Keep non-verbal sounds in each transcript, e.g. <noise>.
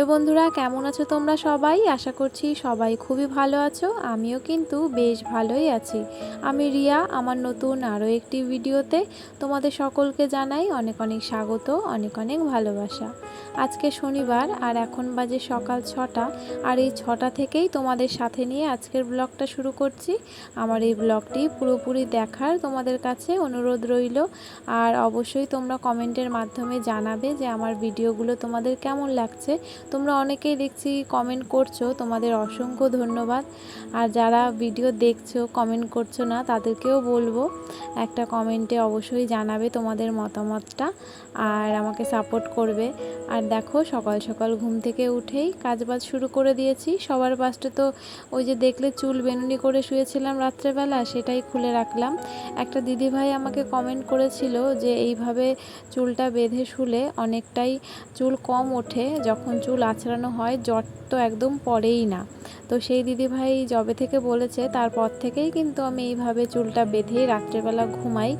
Hello বন্ধুরা, কেমন আছো তোমরা সবাই? আশা করছি সবাই খুবই ভালো আছো। আমিও কিন্তু বেশ ভালোই আছি। আমি রিয়া, আমার নতুন আরও একটি ভিডিওতে তোমাদের সকলকে জানাই অনেক অনেক স্বাগত, অনেক অনেক ভালোবাসা। আজকে শনিবার আর এখন বাজে সকাল ছটা আর এই ছটা থেকেই তোমাদের সাথে নিয়ে আজকের ব্লগটা শুরু করছি। আমার এই ব্লগটি পুরোপুরি দেখার তোমাদের কাছে অনুরোধ রইল আর অবশ্যই তোমরা কমেন্টের মাধ্যমে জানাবে যে আমার ভিডিওগুলো তোমাদের কেমন লাগছে। তোমরা অনেকেই দেখছি কমেন্ট করছ, তোমাদের অসংখ্য ধন্যবাদ। আর যারা ভিডিও দেখছ কমেন্ট করছ না, তাদেরকেও বলব, একটা কমেন্টে অবশ্যই জানাবে তোমাদের মতামতটা আর আমাকে সাপোর্ট করবে। আর দেখো, সকাল সকাল ঘুম থেকে উঠেই কাজবাজ শুরু করে দিয়েছি। সবার পাশে তো ওই যে দেখলে চুল বেনুনি করে শুয়েছিলাম রাত্রেবেলা, সেটাই খুলে রাখলাম। একটা দিদিভাই আমাকে কমেন্ট করেছিল যে, এইভাবে চুলটা বেঁধে শুলে অনেকটাই চুল কম ওঠে, যখন চুল আছড়ানো হয় জট তো একদম পড়েই না। তো সেই দিদিভাই জবে থেকে বলেছে, তারপর থেকেই কিন্তু আমি এইভাবে চুলটা বেঁধে রাত্রেবেলা ঘুমাই।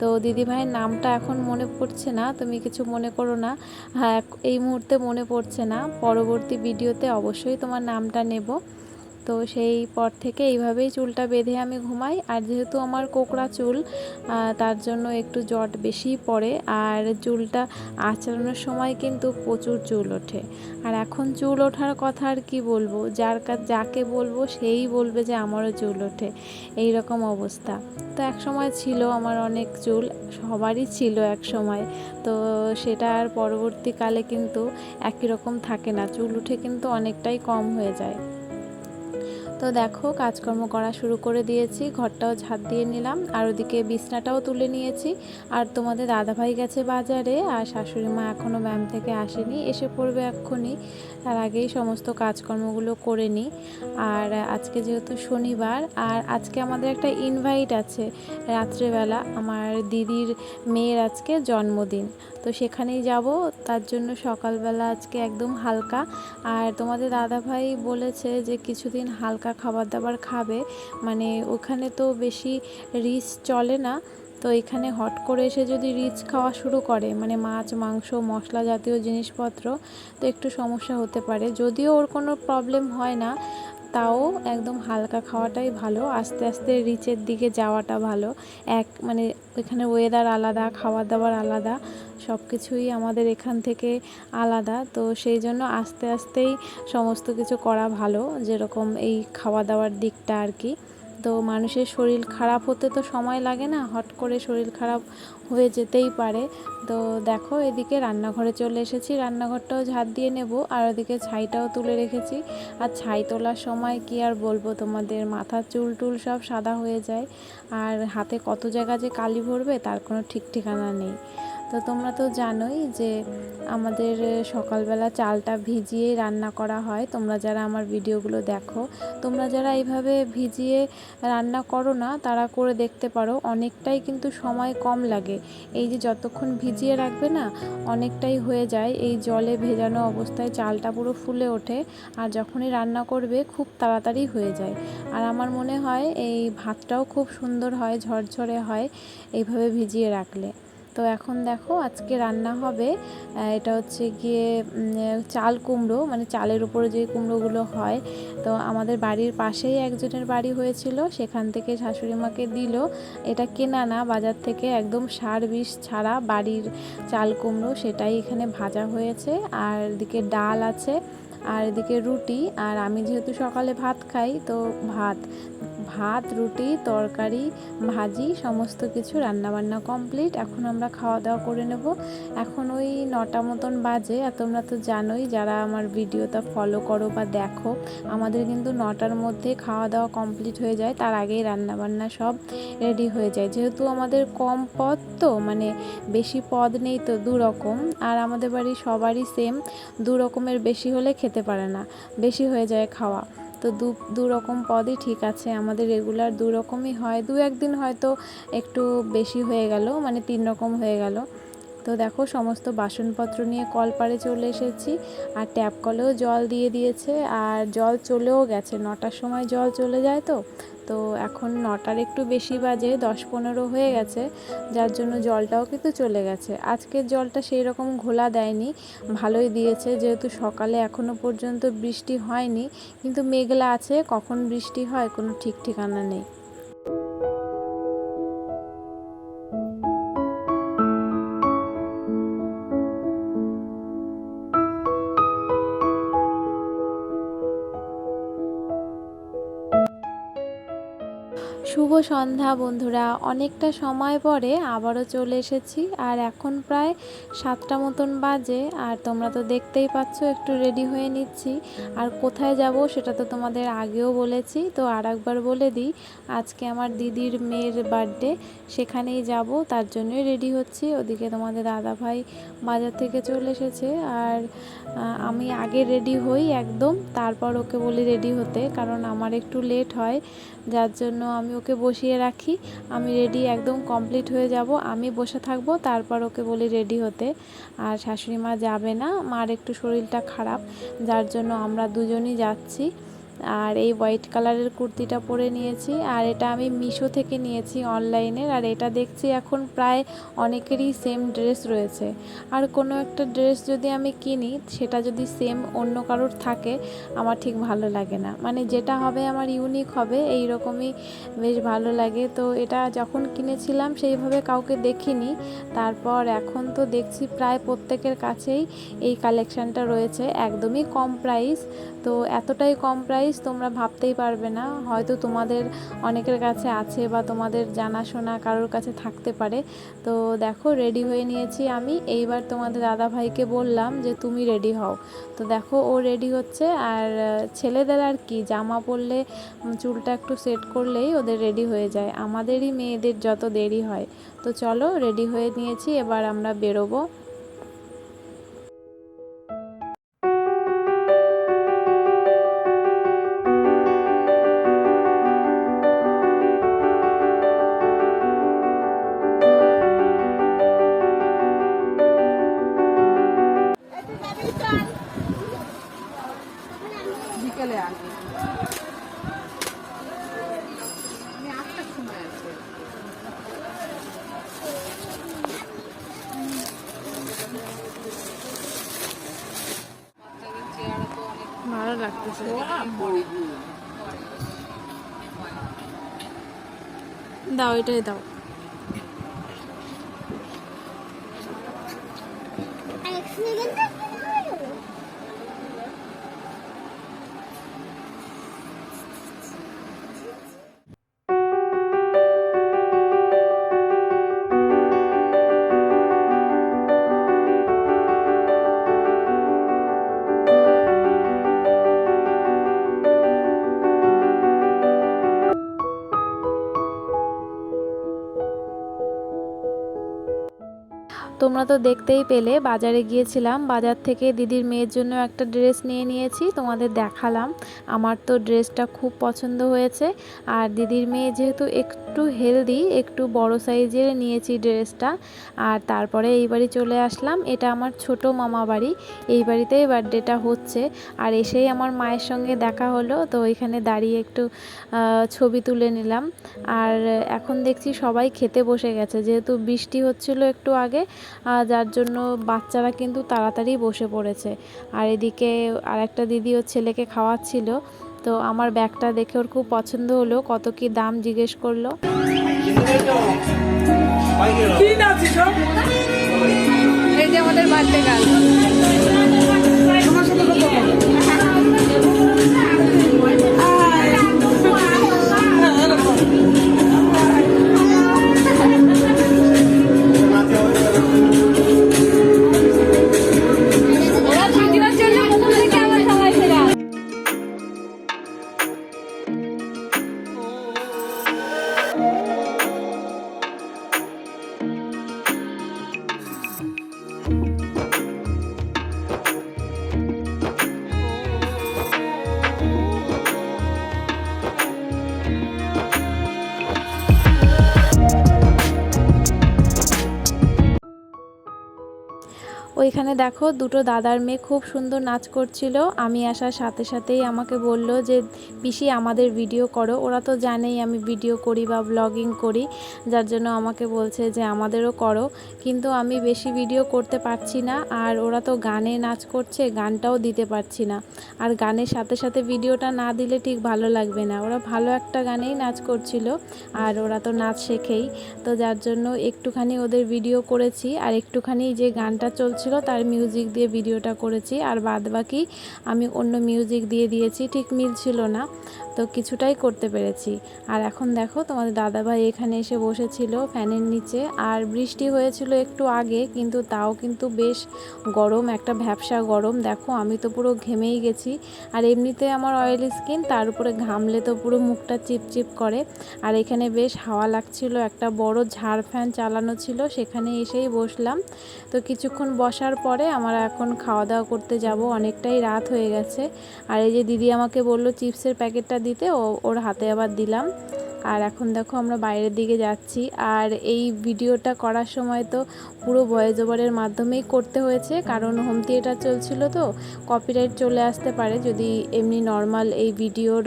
তো দিদিভাইয়ের নামটা এখন মনে পড়ছে না, তুমি কিছু মনে করো না। হ্যাঁ এই মুহূর্তে মনে পড়ছে না। পরবর্তী ভিডিওতে অবশ্যই তোমার নামটা নেব। তো সেই পর থেকে এইভাবেই চুলটা বেঁধে আমি ঘুমাই। আর যেহেতু আমার কোকড়া চুল তার জন্য একটু জট বেশি পড়ে। আর চুলটা আঁচড়ানোর সময় কিন্তু প্রচুর চুল ওঠে। আর এখন চুল ওঠার কথা আর কি বলব? যার যাকে বলব সেই বলবে যে আমারও চুল ওঠে। এই রকম অবস্থা। তো এক সময় ছিল আমার অনেক চুল, সবারই ছিল এক সময়। তো সেটা আর পরবর্তীকালে কিন্তু একই রকম থাকে না। চুল উঠে কিন্তু অনেকটাই কম হয়ে যায়। তো দেখো, কাজকর্ম করা শুরু করে দিয়েছি, ঘরটাও ঝাঁট দিয়ে নিলাম, আর ওদিকে বিছনাটাও তুলে নিয়েছি। আর তোমাদের দাদাভাই গেছে বাজারে, আর শাশুড়ি মা এখনও ব্যায়াম থেকে আসেনি, এসে পড়বে এক্ষুনি। তার আগেই সমস্ত কাজকর্মগুলো করে নিই। আর আজকে যেহেতু শনিবার, আর আজকে আমাদের একটা ইনভাইট আছে, রাত্রেবেলা, আমার দিদির মেয়ের আজকে জন্মদিন। তো সেখানেই যাব। তার জন্য সকালবেলা আজকে একদম হালকা। আর তোমাদের দাদাভাই বলেছে যে কিছুদিন হালকা খাবার দাবার খাবে। মানে ওখানে তো বেশি রিচ চলে না। তো এখানে হট করে এসে যদি রিচ খাওয়া শুরু করে মানে মাছ, মাংস, মশলা জাতীয় জিনিসপত্র, তো একটু সমস্যা হতে পারে। যদিও ওর কোনো প্রবলেম হয় না তাও একদম হালকা খাওয়াটাই ভালো। আস্তে আস্তে রিচের দিকে যাওয়াটা ভালো। এক মানে এখানে ওয়েদার আলাদা খাবার দাওয়ার আলাদা সব কিছুই আমাদের এখান থেকে আলাদা। তো সেই জন্য আস্তে আস্তেই সমস্ত কিছু করা ভালো, যেরকম এই খাওয়া দাওয়ার দিকটা আর কি। তো মানুষের শরীর খারাপ হতে তো সময় লাগে না, হট করে শরীর খারাপ হয়ে যেতেই পারে। তো দেখো, এদিকে রান্নাঘরে চলে এসেছি, রান্নাঘরটাও ঝাঁট দিয়ে নেব, আর ওদিকে ছাইটাও তুলে রেখেছি। আর ছাই তোলার সময় কি আর বলব, তোমাদের মাথার চুল টুল সব সাদা হয়ে যায়। আর হাতে কত জায়গা যে কালি ভরবে, তার কোনো ঠিক ঠিকানা নেই। তো তোমরা তো জানোই যে আমাদের সকালবেলা চালটা ভিজিয়ে রান্না করা হয়। তোমরা যারা আমার ভিডিওগুলো দেখো, তোমরা যারা এইভাবে ভিজিয়ে রান্না করো না, তারা করে দেখতে পারো অনেকটাই কিন্তু সময় কম লাগে। এই যে যতক্ষণ ভিজিয়ে রাখবে না, অনেকটাই হয়ে যায়। এই জলে ভেজানো অবস্থায় চালটা পুরো ফুলে ওঠে আর যখনই রান্না করবে, খুব তাড়াতাড়ি হয়ে যায়। আর আমার মনে হয় এই ভাতটাও খুব সুন্দর হয়, ঝরঝরে হয় এইভাবে ভিজিয়ে রাখলে। তো এখন দেখো আজকে রান্না হবে এটা হচ্ছে গিয়ে চাল কুমড়ো মানে চালের উপরে যে কুমড়োগুলো হয়। তো আমাদের বাড়ির পাশেই একজনের বাড়ি হয়েছিল, সেখান থেকে শাশুড়ি মাকে দিল। এটা কেনা না, বাজার থেকে একদম সার বিষ ছাড়া বাড়ির চাল কুমড়ো, সেটাই এখানে ভাজা হয়েছে। আর এদিকে ডাল আছে, আর এদিকে রুটি। আর আমি যেহেতু সকালে ভাত খাই, তো ভাত ভাত, রুটি, তরকারি, ভাজি, সমস্ত কিছু রান্নাবান্না কমপ্লিট এখন আমরা খাওয়া দাওয়া করে নেব। এখন ওই নটা মতন বাজে। আর তোমরা তো জানোই, যারা আমার ভিডিওটা ফলো করো বা দেখো, আমাদের কিন্তু নটার মধ্যে খাওয়া দাওয়া কমপ্লিট হয়ে যায়। তার আগেই রান্নাবান্না সব রেডি হয়ে যায়। যেহেতু আমাদের কম পদ তো মানে বেশি পদ নেই তো দু রকম আর আমাদের বাড়ি সবারই সেম দু রকমের বেশি হলে খেতে পারে না। বেশি হয়ে যায় খাওয়া। তো দু দু রকম পদই ঠিক আছে। আমাদের রেগুলার দু রকমই হয়। দু একদিন হয়তো একটু বেশি হয়ে গেল মানে তিন রকম হয়ে গেল। তো দেখো, সমস্ত বাসনপত্র নিয়ে কল পাড়ে চলে এসেছি। আর ট্যাপ কলেও জল দিয়ে দিয়েছে। আর জল চলেও গেছে। নটার সময় জল চলে যায় তো। তো এখন নটার একটু বেশি বাজে, দশ পনেরো হয়ে গেছে। যার জন্য জলটাও কিন্তু চলে গেছে। আজকের জলটা সেই রকম ঘোলা দেয়নি। ভালোই দিয়েছে। যেহেতু সকালে এখনও পর্যন্ত বৃষ্টি হয়নি, কিন্তু মেঘলা আছে। কখন বৃষ্টি হয় কোনো ঠিক ঠিকানা নেই। শুভ সন্ধ্যা বন্ধুরা। অনেকটা সময় পরে আবারও চলে এসেছি আর এখন প্রায় সাতটা মতন বাজে আর তোমরা তো দেখতেই পাচ্ছ, একটু রেডি হয়ে নিচ্ছি। আর কোথায় যাব সেটা তো তোমাদের আগেও বলেছি, তো আর একবার বলে দিই, আজকে আমার দিদির মেয়ের বার্থডে সেখানেই যাব, তার জন্যই রেডি হচ্ছি। ওদিকে তোমাদের দাদা ভাই বাজার থেকে চলে এসেছে আর আমি আগে রেডি হই একদম, তারপর ওকে বলি রেডি হতে, কারণ আমার একটু লেট হয়, যার জন্য আমি ওকে বসিয়ে রাখি। আমি রেডি একদম কমপ্লিট হয়ে যাব। আমি বসে থাকব, তারপর ওকে বলি রেডি হতে। আর শাশুড়ি মা যাবে না। মার একটু শরীরটা খারাপ, যার জন্য আমরা দুজনই যাচ্ছি। আর এই হোয়াইট কালারের কুর্তিটা পরে নিয়েছি। আর এটা আমি মিশো থেকে নিয়েছি অনলাইনের। আর এটা দেখছি এখন প্রায় অনেকেরই সেম ড্রেস রয়েছে। আর কোনো একটা ড্রেস যদি আমি কিনি, সেটা যদি সেম অন্য কারোর থাকে, আমার ঠিক ভালো লাগে না। মানে যেটা হবে আমার ইউনিক হবে এই রকমই বেশ ভালো লাগে। তো এটা যখন কিনেছিলাম, সেইভাবে কাউকে দেখিনি। তারপর এখন তো দেখছি প্রায় প্রত্যেকের কাছেই এই কালেকশানটা রয়েছে, একদমই কম প্রাইস তো এতটাই কম প্রাইস তোমরা ভাবতেই পারবে না। হয়তো তোমাদের অনেকের কাছে আছে বা তোমাদের জানাশোনা কারোর কাছে থাকতে পারে। তো দেখো রেডি হয়ে নিয়েছি আমি। এইবার তোমাদের দাদা ভাইকে বললাম যে, তুমি রেডি হও। তো দেখো, ও রেডি হচ্ছে। আর ছেলেদের আর কি, জামা পরলে চুলটা একটু সেট করলেই ওদের রেডি হয়ে যায়। আমাদেরই মেয়েদের যত দেরি হয়। তো চলো রেডি হয়ে নিয়েছি। এবার আমরা বেরোবো। দাও এটাই দাও। তোমরা তো দেখতেই পেলে, বাজারে গিয়েছিলাম, বাজার থেকে দিদির মেয়ের জন্য একটা ড্রেস নিয়ে নিয়েছি, তোমাদের দেখালাম। আমার তো ড্রেসটা খুব পছন্দ হয়েছে, আর দিদির মেয়ে যেহেতু একটু হেলদি, একটু বড় সাইজের নিয়েছি ড্রেসটা। আর তারপরে এই বাড়ি চলে আসলাম। এটা আমার ছোট মামা বাড়ি। এই বাড়িতেই বার্থডেটা হচ্ছে। আর এসেই আমার মায়ের সঙ্গে দেখা হলো। তো ওইখানে দাঁড়িয়ে একটু ছবি তুলে নিলাম। আর এখন দেখছি সবাই খেতে বসে গেছে। যেহেতু বৃষ্টি হচ্ছিল একটু আগে যার জন্য বাচ্চারা কিন্তু তাড়াতাড়ি বসে পড়েছে। আর এদিকে আরেকটা দিদি ওর ছেলেকে খাওয়াচ্ছিল। তো আমার ব্যাগটা দেখে ওর খুব পছন্দ হলো। কত কি দাম জিজ্ঞেস করল। এই যে আমাদের বার্থডে গার্ল ওইখানে দেখো দুটো দাদার মেয়ে খুব সুন্দর নাচ করছিল। আমি আসার সাথে সাথেই আমাকে বলল যে, পিসি, আমাদের ভিডিও করো। ওরা তো জানেই আমি ভিডিও করি বা ব্লগিং করি। যার জন্য আমাকে বলছে যে, আমাদেরও করো। কিন্তু আমি বেশি ভিডিও করতে পারছি না আর ওরা তো গানে নাচ করছে, গানটাও দিতে পারছি না। আর গানের সাথে সাথে ভিডিওটা না দিলে ঠিক ভালো লাগবে না। ওরা ভালো একটা গানেই নাচ করছিল আর ওরা তো নাচ শেখেই। তো যার জন্য একটুখানি ওদের ভিডিও করেছি আর একটুখানি যে গানটা চলছিল তার মিউজিক দিয়ে ভিডিওটা করেছি। আর বাদ বাকি আমি অন্য মিউজিক দিয়ে দিয়েছি, ঠিক মিল ছিল না। তো কিছুটাই করতে পেরেছি। আর এখন দেখো, তোমাদের দাদাভাই এখানে এসে বসেছিল ফ্যানের নিচে। আর বৃষ্টি হয়েছিল একটু আগে, কিন্তু তাও কিন্তু বেশ গরম, একটা ভ্যাবসা গরম। দেখো, আমি তো পুরো ঘেমেই গেছি। আর এমনিতে আমার অয়েলি স্কিন তার উপরে ঘামলে তো পুরো মুখটা চিপচিপ করে। আর এখানে বেশ হাওয়া লাগছিল, একটা বড় ঝাড় ফ্যান চালানো ছিল, সেখানে এসেই বসলাম। তো কিছুক্ষণ বসার পরে আমরা এখন খাওয়া দাওয়া করতে যাব। অনেকটাই রাত হয়ে গেছে। আর এই যে দিদি আমাকে বলল চিপসের প্যাকেটটা দিতে, ও ওর হাতে আবার দিলাম। আর এখন দেখো আমরা বাইরের দিকে যাচ্ছি। আর এই ভিডিওটা করার সময় তো পুরো ভয়েস ওভারের মাধ্যমেই করতে হয়েছে। কারণ হোম থিয়েটার চলছিল তো কপিরাইট চলে আসতে পারে। যদি এমনি নর্মাল এই ভিডিওর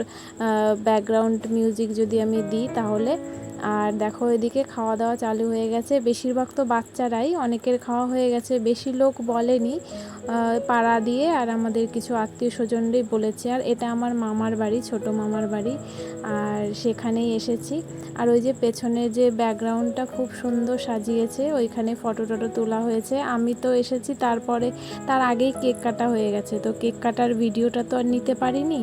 ব্যাকগ্রাউন্ড মিউজিক যদি আমি দিই তাহলে। আর দেখো এদিকে খাওয়া দাওয়া চালু হয়ে গেছে। বেশিরভাগ তো বাচ্চারাই, অনেকের খাওয়া হয়ে গেছে। বেশি লোক বলেনি পাড়া দিয়ে আর আমাদের কিছু আত্মীয় স্বজনরাই বলেছে। আর এটা আমার মামার বাড়ি, ছোট মামার বাড়ি, আর সেখানেই এসেছি। আর ওই যে পেছনে যে ব্যাকগ্রাউন্ডটা খুব সুন্দর সাজিয়েছে, ওইখানে ফটো টটো তোলা হয়েছে। আমি তো এসেছি, তারপরে, তার আগেই কেক কাটা হয়ে গেছে। তো কেক কাটার ভিডিওটা তো আর নিতে পারিনি।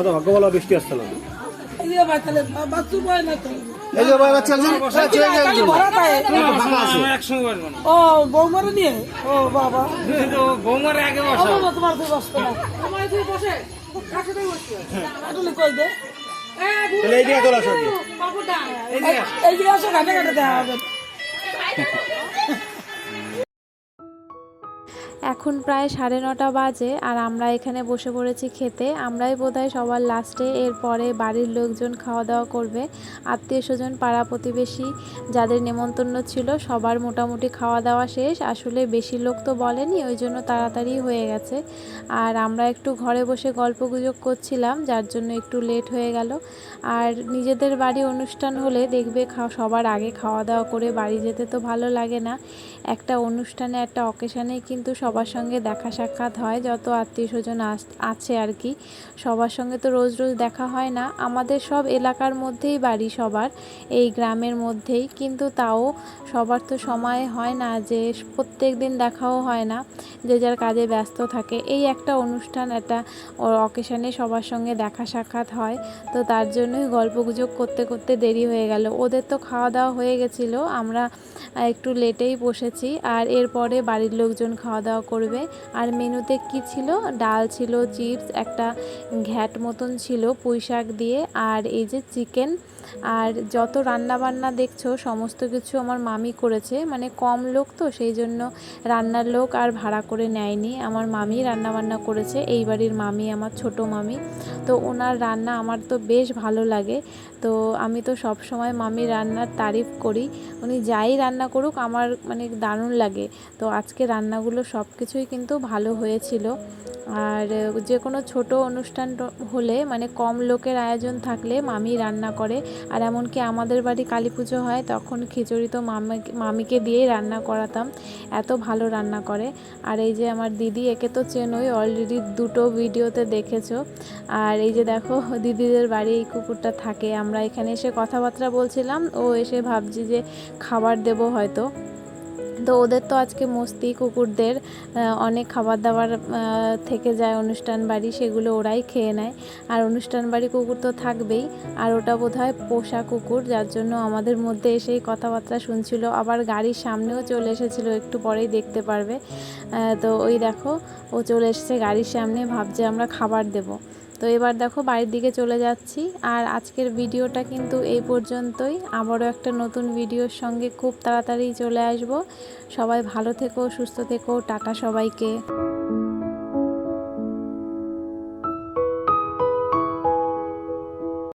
দাদা ভাগ্য বলা বৃষ্টি আসছে না। এই যে ভাই তাহলে বাচ্চু পায়। না তো এই যে একজন ও বৌমারে নিয়ে? ও বাবা। তো আগে ও তোমার তুই বসবে। না তোমার তুই বসে আসলে কই দে? তাহলে এই দিকে চলে আসো এই যে। আসো ঘাটে ঘাটে দেওয়া হবে। <laughs> এখন প্রায় সাড়ে নটা বাজে আর আমরা এখানে বসে পড়েছি খেতে। আমরাই বোধহয় সবার লাস্টে, এরপরে বাড়ির লোকজন খাওয়া দাওয়া করবে। আত্মীয় স্বজন পাড়া প্রতিবেশী যাদের নেমন্তন্ন ছিল, সবার মোটামুটি খাওয়া দাওয়া শেষ। আসলে বেশি লোক তো বলেনি, ওই জন্য তাড়াতাড়ি হয়ে গেছে। আর আমরা একটু ঘরে বসে গল্প গুজব করছিলাম, যার জন্য একটু লেট হয়ে গেল। আর নিজেদের বাড়ি অনুষ্ঠান হলে দেখবে সবার আগে খাওয়া দাওয়া করে বাড়ি যেতে তো ভালো লাগে না। একটা অনুষ্ঠানে, একটা অকেশানে কিন্তু সবার সঙ্গে দেখা সাক্ষাৎ হয়, যত আত্মীয় স্বজন আছে আর কি। সবার সঙ্গে তো রোজ রোজ দেখা হয় না। আমাদের সব এলাকার মধ্যেই বাড়ি সবার, এই গ্রামের মধ্যেই। কিন্তু তাও সবার তো সময় হয় না যে প্রত্যেক দিন দেখাও হয় না, যে যার কাজে ব্যস্ত থাকে। এই একটা অনুষ্ঠান, একটা অকেশানে সবার সঙ্গে দেখা সাক্ষাৎ হয়। তো তার জন্যই গল্পগুজব করতে করতে দেরি হয়ে গেল। ওদের তো খাওয়া দাওয়া হয়ে গেছিল। আমরা একটু লেটেই বসেছি। আর এরপরে বাড়ির লোকজন খাওয়া দাওয়া করবে। আর মেনুতে কি ছিল? ডাল ছিল, চিপস, একটা ঘ্যাট মতন ছিল পুঁই শাক দিয়ে। আর এই যে চিকেন আর যত রান্না বান্না দেখছ, সমস্ত কিছু আমার মামি করেছে। মানে কম লোক তো, সেই জন্য রান্নার লোক আর ভাড়া করে নেয়নি। আমার মামি রান্না বান্না করেছে, এই বাড়ির মামি, আমার ছোট মামি। তো ওনার রান্না আমার তো বেশ ভালো লাগে। তো আমি তো সব সময় মামির রান্নার তারিফ করি। উনি যাই রান্না করুক, আমার মানে দারুণ লাগে। তো আজকে রান্নাগুলো সব কিছুই কিন্তু ভালো হয়েছিল। আর যে কোনো ছোট অনুষ্ঠান হলে মানে কম লোকের আয়োজন থাকলে মামি রান্না করে। আর এমনকি আমাদের বাড়ি কালী পুজো হয়, তখন খিচুড়ি তো মামি, মামিকে দিয়েই রান্না করাতাম। এত ভালো রান্না করে। আর এই যে আমার দিদি, একে তো চেনই অলরেডি দুটো ভিডিওতে দেখেছ। আর এই যে দেখো, দিদিদের বাড়ি এই কুকুরটা থাকে। আমরা এখানে এসে কথাবার্তা বলছিলাম, ও এসে ভাবছি যে খাবার দেবো হয়তো। তো ওদের তো আজকে মস্তি কুকুরদের অনেক খাবার দাবার থেকে যায় অনুষ্ঠান বাড়ি, সেগুলো ওরাই খেয়ে নেয়। আর অনুষ্ঠান বাড়ি কুকুর তো থাকবেই, আর ওটা বোধ হয় পোষা কুকুর, যার জন্য আমাদের মধ্যে এসেই কথাবার্তা শুনছিল। আবার গাড়ির সামনেও চলে এসেছিল, একটু পরেই দেখতে পারবে। তো ওই দেখো, ও চলে এসেছে গাড়ির সামনে, ভাবছে আমরা খাবার দেবো। তো এবার দেখো বাড়ির দিকে চলে যাচ্ছি। আর আজকের ভিডিওটা কিন্তু এই পর্যন্তই। আবারও একটা নতুন ভিডিওর সঙ্গে খুব তাড়াতাড়ি চলে আসব। সবাই ভালো থেকো, সুস্থ থেকো। টাটা সবাইকে।